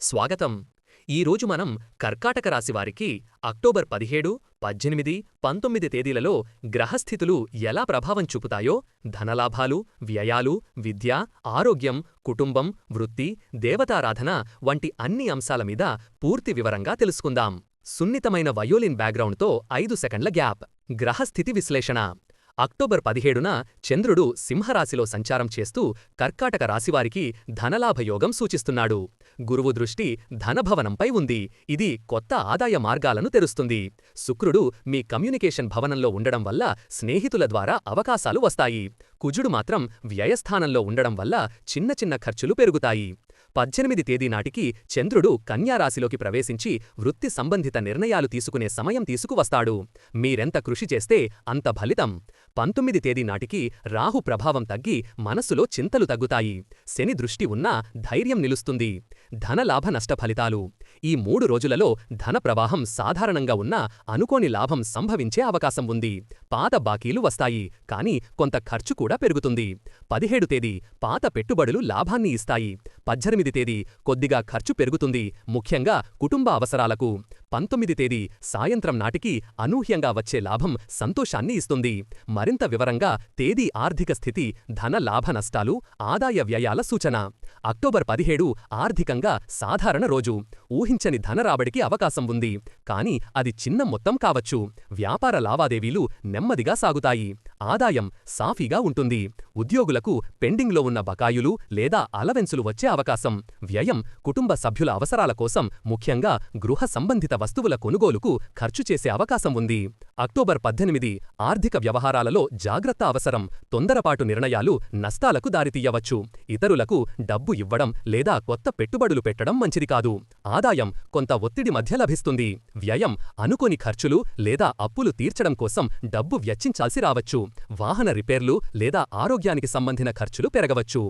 స్వాగతం. ఈరోజు మనం కర్కాటక రాశి వారికి అక్టోబర్ పదిహేడు పద్దెనిమిది పంతొమ్మిది తేదీలలో గ్రహస్థితులు ఎలా ప్రభావం చూపుతాయో ధనలాభాలు వ్యయాలు విద్య ఆరోగ్యం కుటుంబం వృత్తి దేవతారాధన వంటి అన్ని అంశాల మీద పూర్తి వివరంగా తెలుసుకుందాం. సున్నితమైన వయోలిన్ బ్యాక్గ్రౌండ్తో ఐదు సెకండ్ల గ్యాప్. గ్రహస్థితి విశ్లేషణ. అక్టోబర్ పదిహేడున చంద్రుడు సింహరాశిలో సంచారం చేస్తూ కర్కాటక రాశివారికి ధనలాభయోగం సూచిస్తున్నాడు. గురువు దృష్టి ధనభవనంపై ఉంది. ఇది కొత్త ఆదాయ మార్గాలను తెరుస్తుంది. శుక్రుడు మీ కమ్యూనికేషన్ భవనంలో ఉండడం వల్ల స్నేహితుల ద్వారా అవకాశాలు వస్తాయి. కుజుడు మాత్రం వ్యయస్థానంలో ఉండడం వల్ల చిన్న చిన్న ఖర్చులు పెరుగుతాయి. పద్దెనిమిది తేదీ నాటికి చంద్రుడు కన్యారాశిలోకి ప్రవేశించి వృత్తి సంబంధిత నిర్ణయాలు తీసుకునే సమయం తీసుకువస్తాడు. మీరెంత కృషి చేస్తే అంత ఫలితం. పంతొమ్మిది తేదీ నాటికి రాహు ప్రభావం తగ్గి మనస్సులో చింతలు తగ్గుతాయి. శని దృష్టి ఉన్నా ధైర్యం నిలుస్తుంది. ధనలాభ నష్ట ఫలితాలు. ఈ మూడు రోజులలో ధన ప్రవాహం సాధారణంగా ఉన్నా అనుకోని లాభం సంభవించే అవకాశం ఉంది. పాత బాకీలు వస్తాయి. కాని కొంత ఖర్చు కూడా పెరుగుతుంది. పదిహేడు తేదీ పాత పెట్టుబడులు లాభాన్ని ఇస్తాయి. పద్దెనిమిది తేదీ కొద్దిగా ఖర్చు పెరుగుతుంది ముఖ్యంగా కుటుంబ అవసరాలకు. పంతొమ్మిది తేదీ సాయంత్రం నాటికి అనూహ్యంగా వచ్చే లాభం సంతోషాన్ని ఇస్తుంది. మరింత వివరంగా తేదీ ఆర్థిక స్థితి ధన లాభ నష్టాలు ఆదాయ వ్యయాల సూచన. అక్టోబర్ పదిహేడు ఆర్థికంగా సాధారణ రోజు. ఊహించని ధన రాబడికి అవకాశం ఉంది. కాని అది చిన్న మొత్తం కావచ్చు. వ్యాపార లావాదేవీలు నెమ్మదిగా సాగుతాయి. ఆదాయం సాఫీగా ఉంటుంది. ఉద్యోగులకు పెండింగ్లో ఉన్న బకాయులు లేదా అలవెన్సులు వచ్చే అవకాశం. వ్యయం కుటుంబ సభ్యుల అవసరాల కోసం ముఖ్యంగా గృహ సంబంధిత వస్తువుల కొనుగోలుకు ఖర్చు చేసే అవకాశం ఉంది. అక్టోబర్ పద్దెనిమిది ఆర్థిక వ్యవహారాలలో జాగ్రత్త అవసరం. తొందరపాటు నిర్ణయాలు నష్టాలకు దారితీయవచ్చు. ఇతరులకు డబ్బు ఇవ్వడం లేదా కొత్త పెట్టుబడులు పెట్టడం మంచిది కాదు. ఆదాయం కొంత ఒత్తిడి మధ్య లభిస్తుంది. వ్యయం అనుకోని ఖర్చులు లేదా అప్పులు తీర్చడం కోసం డబ్బు వెచ్చించాల్సి రావచ్చు. వాహన రిపేర్లు లేదా ఆరోగ్యానికి సంబంధించిన ఖర్చులు పెరగవచ్చు.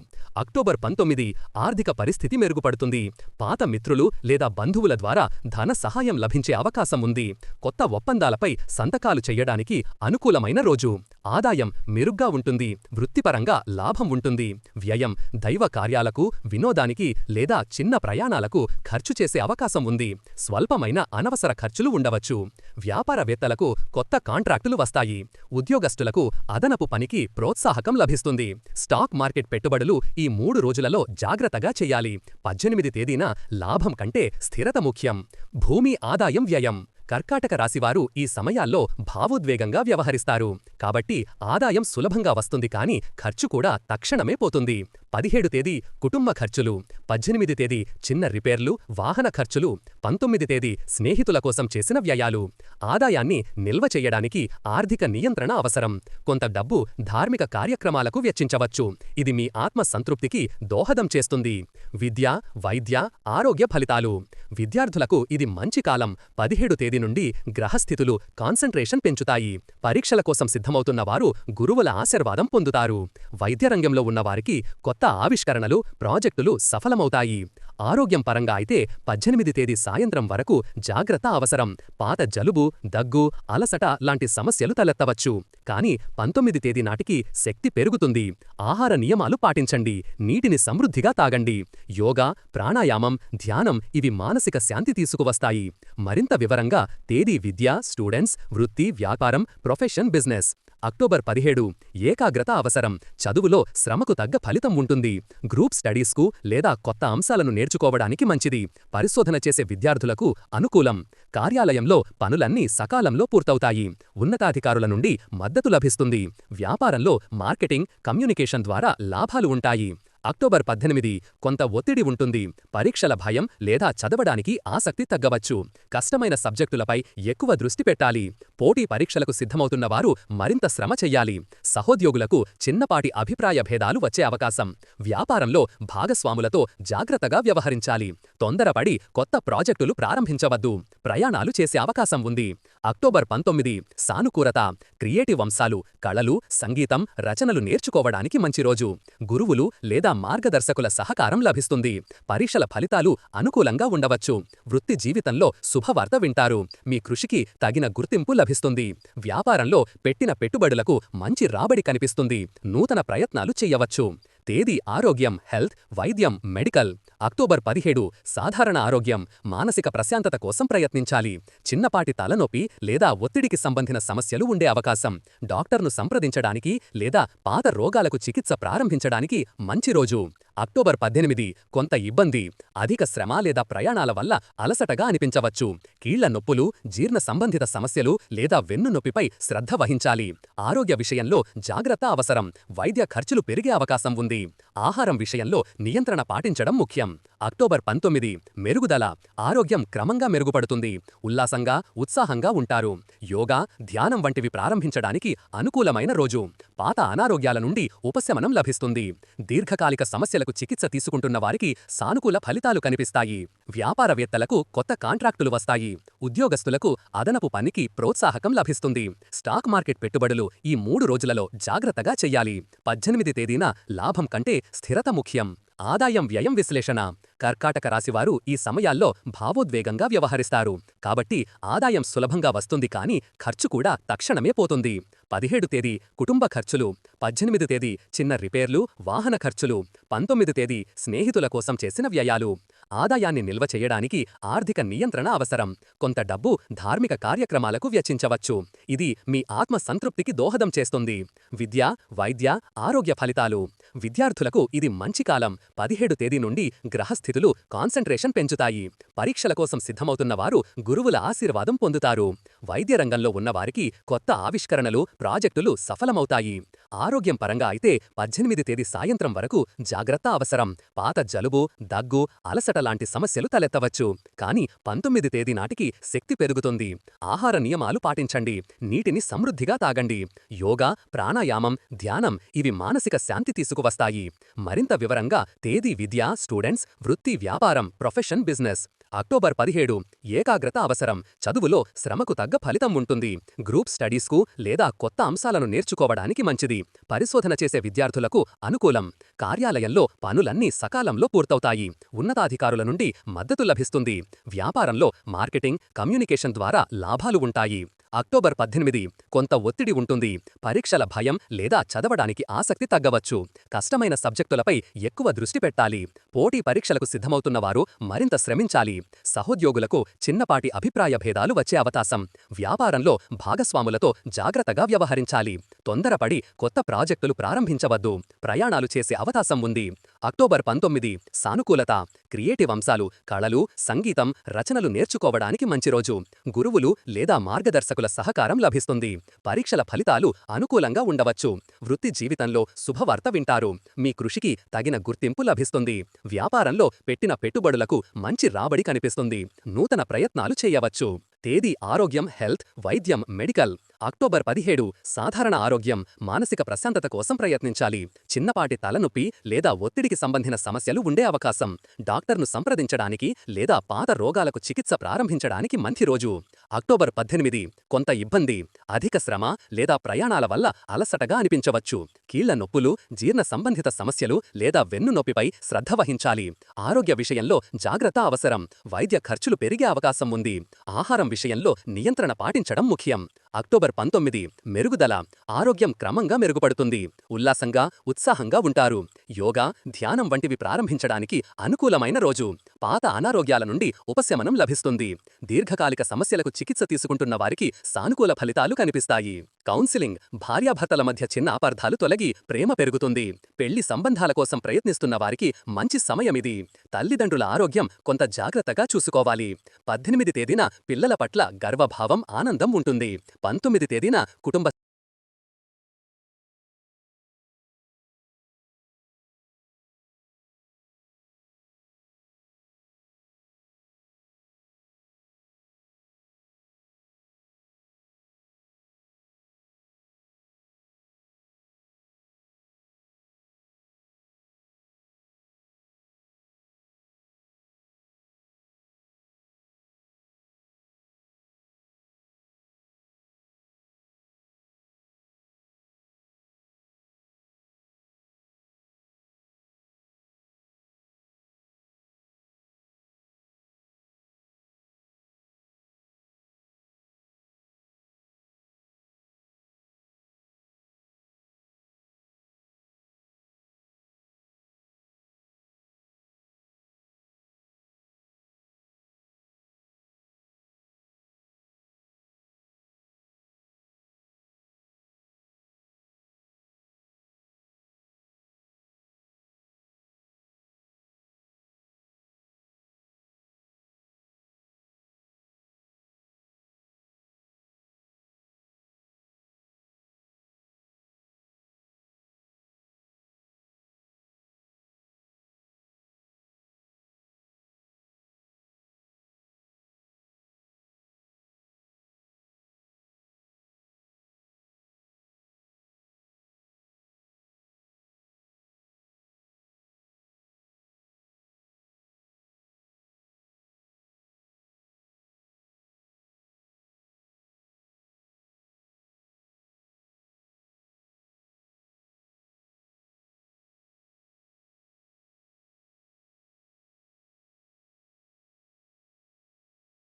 అక్టోబర్ పంతొమ్మిది ఆర్థిక పరిస్థితి మెరుగుపడుతుంది. పాత మిత్రులు లేదా బంధువుల ద్వారా ధన సహాయం లభించే అవకాశం ఉంది కొత్త ఒప్పందాలపై సంతకాలు చెయ్యడానికి అనుకూలమైన రోజు. ఆదాయం మెరుగ్గా ఉంటుంది వృత్తిపరంగా లాభం ఉంటుంది. వ్యయం దైవ కార్యాలకు వినోదానికి లేదా చిన్న ప్రయాణాలకు ఖర్చు చేసే అవకాశం ఉంది. స్వల్పమైన అనవసర ఖర్చులు ఉండవచ్చు. వ్యాపారవేత్తలకు కొత్త కాంట్రాక్టులు వస్తాయి. ఉద్యోగస్తులకు అదనపు పనికి ప్రోత్సాహకం లభిస్తుంది. స్టాక్ మార్కెట్ పెట్టుబడులు ఈ మూడు రోజులలో జాగ్రత్తగా చేయాలి. పద్దెనిమిది తేదీన లాభం కంటే స్థిరత ముఖ్యం. భూమి ఆదాయం వ్యయం. కర్కాటక రాశివారు ఈ సమయాల్లో భావోద్వేగంగా వ్యవహరిస్తారు. కాబట్టి ఆదాయం సులభంగా వస్తుంది కానీ ఖర్చు కూడా తక్షణమే పోతుంది. పదిహేడు తేదీ కుటుంబ ఖర్చులు పద్దెనిమిది తేదీ చిన్న రిపేర్లు వాహన ఖర్చులు పంతొమ్మిది తేదీ స్నేహితుల కోసం చేసిన వ్యయాలు. ఆదాయాన్ని నిల్వ చేయడానికి ఆర్థిక నియంత్రణ అవసరం. కొంత డబ్బు ధార్మిక కార్యక్రమాలకు వెచ్చించవచ్చు. ఇది మీ ఆత్మ సంతృప్తికి దోహదం చేస్తుంది. విద్య వైద్య ఆరోగ్య ఫలితాలు. విద్యార్థులకు ఇది మంచి కాలం. పదిహేడు తేదీ నుండి గ్రహస్థితులు కాన్సంట్రేషన్ పెంచుతాయి. పరీక్షల కోసం సిద్ధమవుతున్న వారు గురువుల ఆశీర్వాదం పొందుతారు. వైద్యరంగంలో ఉన్నవారికి కొత్త ఆవిష్కరణలు ప్రాజెక్టులు సఫలమవుతాయి. ఆరోగ్యం పరంగా అయితే పద్దెనిమిది తేదీ సాయంత్రం వరకు జాగ్రత్త అవసరం. పాత జలుబు దగ్గు అలసట లాంటి సమస్యలు తలెత్తవచ్చు. కానీ పంతొమ్మిది తేదీ నాటికి శక్తి పెరుగుతుంది. ఆహార నియమాలు పాటించండి. నీటిని సమృద్ధిగా తాగండి. యోగా ప్రాణాయామం ధ్యానం ఇవి మానసిక శాంతి తీసుకువస్తాయి. మరింత వివరంగా తేదీ విద్య స్టూడెంట్స్ వృత్తి వ్యాపారం ప్రొఫెషన్ బిజినెస్. అక్టోబర్ పదిహేడు ఏకాగ్రత అవసరం. చదువులో శ్రమకు తగ్గ ఫలితం ఉంటుంది. గ్రూప్ స్టడీస్కు లేదా కొత్త అంశాలను నేర్చుకోవడానికి మంచిది. పరిశోధన చేసే విద్యార్థులకు అనుకూలం. కార్యాలయంలో పనులన్నీ సకాలంలో పూర్తవుతాయి. ఉన్నతాధికారుల నుండి మద్దతు లభిస్తుంది. వ్యాపారంలో మార్కెటింగ్ కమ్యూనికేషన్ ద్వారా లాభాలు ఉంటాయి. అక్టోబర్ పద్దెనిమిది కొంత ఒత్తిడి ఉంటుంది. పరీక్షల భయం లేదా చదవడానికి ఆసక్తి తగ్గవచ్చు. కష్టమైన సబ్జెక్టులపై ఎక్కువ దృష్టి పెట్టాలి. పోటీ పరీక్షలకు సిద్ధమవుతున్న వారు మరింత శ్రమ చెయ్యాలి. సహోద్యోగులకు చిన్నపాటి అభిప్రాయ భేదాలు వచ్చే అవకాశం. వ్యాపారంలో భాగస్వాములతో జాగ్రత్తగా వ్యవహరించాలి. తొందరపడి కొత్త ప్రాజెక్టులు ప్రారంభించవద్దు. ప్రయాణాలు చేసే అవకాశం ఉంది. అక్టోబర్ పంతొమ్మిది సానుకూలత క్రియేటివ్ అంశాలు కళలు సంగీతం రచనలు నేర్చుకోవడానికి మంచి రోజు. గురువులు లేదా మార్గదర్శకుల సహకారం లభిస్తుంది. పరీక్షల ఫలితాలు అనుకూలంగా ఉండవచ్చు. వృత్తి జీవితంలో శుభవార్త వింటారు. మీ కృషికి తగిన గుర్తింపు లభిస్తుంది. వ్యాపారంలో పెట్టిన పెట్టుబడులకు మంచి రాబడి కనిపిస్తుంది. నూతన ప్రయత్నాలు చెయ్యవచ్చు తేదీ ఆరోగ్యం హెల్త్ వైద్యం మెడికల్. అక్టోబర్ పదిహేడు సాధారణ ఆరోగ్యం మానసిక ప్రశాంతత కోసం ప్రయత్నించాలి. చిన్నపాటి తలనొప్పి లేదా ఒత్తిడికి సంబంధిన సమస్యలు ఉండే అవకాశం. డాక్టర్ను సంప్రదించడానికి లేదా పాత రోగాలకు చికిత్స ప్రారంభించడానికి మంచి రోజు. అక్టోబర్ పద్దెనిమిది కొంత ఇబ్బంది అధిక శ్రమ లేదా ప్రయాణాల వల్ల అలసటగా అనిపించవచ్చు. కీళ్ళ నొప్పులు జీర్ణ సంబంధిత సమస్యలు లేదా వెన్ను నొప్పిపై శ్రద్ధ వహించాలి. ఆరోగ్య విషయంలో జాగ్రత్త అవసరం. వైద్య ఖర్చులు పెరిగే అవకాశం ఉంది. ఆహారం విషయంలో నియంత్రణ పాటించడం ముఖ్యం. అక్టోబర్ పంతొమ్మిది మెరుగుదల. ఆరోగ్యం క్రమంగా మెరుగుపడుతుంది. ఉల్లాసంగా ఉత్సాహంగా ఉంటారు. యోగా ధ్యానం వంటివి ప్రారంభించడానికి అనుకూలమైన రోజు. పాత అనారోగ్యాల నుండి ఉపశమనం లభిస్తుంది. దీర్ఘకాలిక సమస్యలకు చికిత్స తీసుకుంటున్న వారికి సానుకూల ఫలితాలు కనిపిస్తాయి. వ్యాపారవేత్తలకు కొత్త కాంట్రాక్టులు వస్తాయి. ఉద్యోగస్తులకు అదనపు పనికి ప్రోత్సాహకం లభిస్తుంది. స్టాక్ మార్కెట్ పెట్టుబడులు ఈ మూడు రోజులలో జాగ్రత్తగా చెయ్యాలి పద్దెనిమిది తేదీన లాభం కంటే స్థిరత ముఖ్యం. ఆదాయం వ్యయం విశ్లేషణ. కర్కాటక రాశివారు ఈ సమయాల్లో భావోద్వేగంగా వ్యవహరిస్తారు. కాబట్టి ఆదాయం సులభంగా వస్తుంది కానీ ఖర్చు కూడా తక్షణమే పోతుంది. పదిహేడు తేదీ కుటుంబ ఖర్చులు పద్దెనిమిది తేదీ చిన్న రిపేర్లు వాహన ఖర్చులు పంతొమ్మిది తేదీ స్నేహితుల కోసం చేసిన వ్యయాలు. ఆదాయాన్ని నిల్వ చేయడానికి ఆర్థిక నియంత్రణ అవసరం. కొంత డబ్బు ధార్మిక కార్యక్రమాలకు వెచ్చించవచ్చు ఇది మీ ఆత్మ సంతృప్తికి దోహదం చేస్తుంది. విద్య వైద్య ఆరోగ్య ఫలితాలు. విద్యార్థులకు ఇది మంచి కాలం. పదిహేడు తేదీ నుండి గ్రహస్థితులు కాన్సంట్రేషన్ పెంచుతాయి. పరీక్షల కోసం సిద్ధమవుతున్నవారు గురువుల ఆశీర్వాదం పొందుతారు. వైద్య రంగంలో ఉన్నవారికి కొత్త ఆవిష్కరణలు ప్రాజెక్టులు సఫలమవుతాయి. ఆరోగ్యం పరంగా అయితే పద్దెనిమిది తేదీ సాయంత్రం వరకు జాగ్రత్త అవసరం. పాత జలుబు దగ్గు అలసట లాంటి సమస్యలు తలెత్తవచ్చు. కానీ పంతొమ్మిది తేదీ నాటికి శక్తి పెరుగుతుంది. ఆహార నియమాలు పాటించండి. నీటిని సమృద్ధిగా తాగండి. యోగా ప్రాణాయామం ధ్యానం ఇవి మానసిక శాంతి తీసుకువస్తాయి. మరింత వివరంగా తేదీ విద్య స్టూడెంట్స్ వృత్తి వ్యాపారం ప్రొఫెషన్ బిజినెస్. అక్టోబర్ పదిహేడు ఏకాగ్రత అవసరం. చదువులో శ్రమకు తగ్గ ఫలితం ఉంటుంది. గ్రూప్ స్టడీస్కు లేదా కొత్త అంశాలను నేర్చుకోవడానికి మంచిది. పరిశోధన చేసే విద్యార్థులకు అనుకూలం. కార్యాలయంలో పనులన్నీ సకాలంలో పూర్తవుతాయి. ఉన్నతాధికారుల నుండి మద్దతు లభిస్తుంది. వ్యాపారంలో మార్కెటింగ్ కమ్యూనికేషన్ ద్వారా లాభాలు ఉంటాయి. అక్టోబర్ పద్దెనిమిది కొంత ఒత్తిడి ఉంటుంది. పరీక్షల భయం లేదా చదవడానికి ఆసక్తి తగ్గవచ్చు. కష్టమైన సబ్జెక్టులపై ఎక్కువ దృష్టి పెట్టాలి. పోటీ పరీక్షలకు సిద్ధమవుతున్నవారు మరింత శ్రమించాలి. సహోద్యోగులకు చిన్నపాటి అభిప్రాయ భేదాలు వచ్చే అవకాశం. వ్యాపారంలో భాగస్వాములతో జాగ్రత్తగా వ్యవహరించాలి. తొందరపడి కొత్త ప్రాజెక్టులు ప్రారంభించవద్దు. ప్రయాణాలు చేసే అవకాశం ఉంది. అక్టోబర్ పంతొమ్మిది సానుకూలత క్రియేటివ్ అంశాలు కళలు సంగీతం రచనలు నేర్చుకోవడానికి మంచి రోజు. గురువులు లేదా మార్గదర్శకుల సహకారం లభిస్తుంది. పరీక్షల ఫలితాలు అనుకూలంగా ఉండవచ్చు. వృత్తి జీవితంలో శుభవార్త వింటారు. మీ కృషికి తగిన గుర్తింపు లభిస్తుంది. వ్యాపారంలో పెట్టిన పెట్టుబడులకు మంచి రాబడి కనిపిస్తుంది. నూతన ప్రయత్నాలు చేయవచ్చు. తేదీ ఆరోగ్యం హెల్త్ వైద్యం మెడికల్. అక్టోబర్ పదిహేడు సాధారణ ఆరోగ్యం మానసిక ప్రశాంతత కోసం ప్రయత్నించాలి. చిన్నపాటి తలనొప్పి లేదా ఒత్తిడికి సంబంధిన సమస్యలు ఉండే అవకాశం. డాక్టర్ను సంప్రదించడానికి లేదా పాత రోగాలకు చికిత్స ప్రారంభించడానికి మంచి రోజు. అక్టోబర్ పద్దెనిమిది కొంత ఇబ్బంది అధిక శ్రమ లేదా ప్రయాణాల వల్ల అలసటగా అనిపించవచ్చు. కీళ్ళ నొప్పులు జీర్ణ సంబంధిత సమస్యలు లేదా వెన్ను నొప్పిపై శ్రద్ధ వహించాలి. ఆరోగ్య విషయంలో జాగ్రత్త అవసరం. వైద్య ఖర్చులు పెరిగే అవకాశం ఉంది. ఆహారం విషయంలో నియంత్రణ పాటించడం ముఖ్యం. అక్టోబర్ పంతొమ్మిది మెరుగుదల. ఆరోగ్యం క్రమంగా మెరుగుపడుతుంది. ఉల్లాసంగా ఉత్సాహంగా ఉంటారు. యోగా ధ్యానం వంటివి ప్రారంభించడానికి అనుకూలమైన రోజు. పాత అనారోగ్యాల నుండి ఉపశమనం లభిస్తుంది. దీర్ఘకాలిక సమస్యలకు చికిత్స తీసుకుంటున్న వారికి సానుకూల ఫలితాలు కనిపిస్తాయి. కౌన్సిలింగ్ భార్యాభర్తల మధ్య చిన్న అపార్థాలు తొలగి ప్రేమ పెరుగుతుంది. పెళ్ళి సంబంధాల కోసం ప్రయత్నిస్తున్న వారికి మంచి సమయమిది. తల్లిదండ్రుల ఆరోగ్యం కొంత జాగ్రత్తగా చూసుకోవాలి. పద్దెనిమిది తేదీన పిల్లల పట్ల గర్వభావం ఆనందం ఉంటుంది. పంతొమ్మిది తేదీన కుటుంబ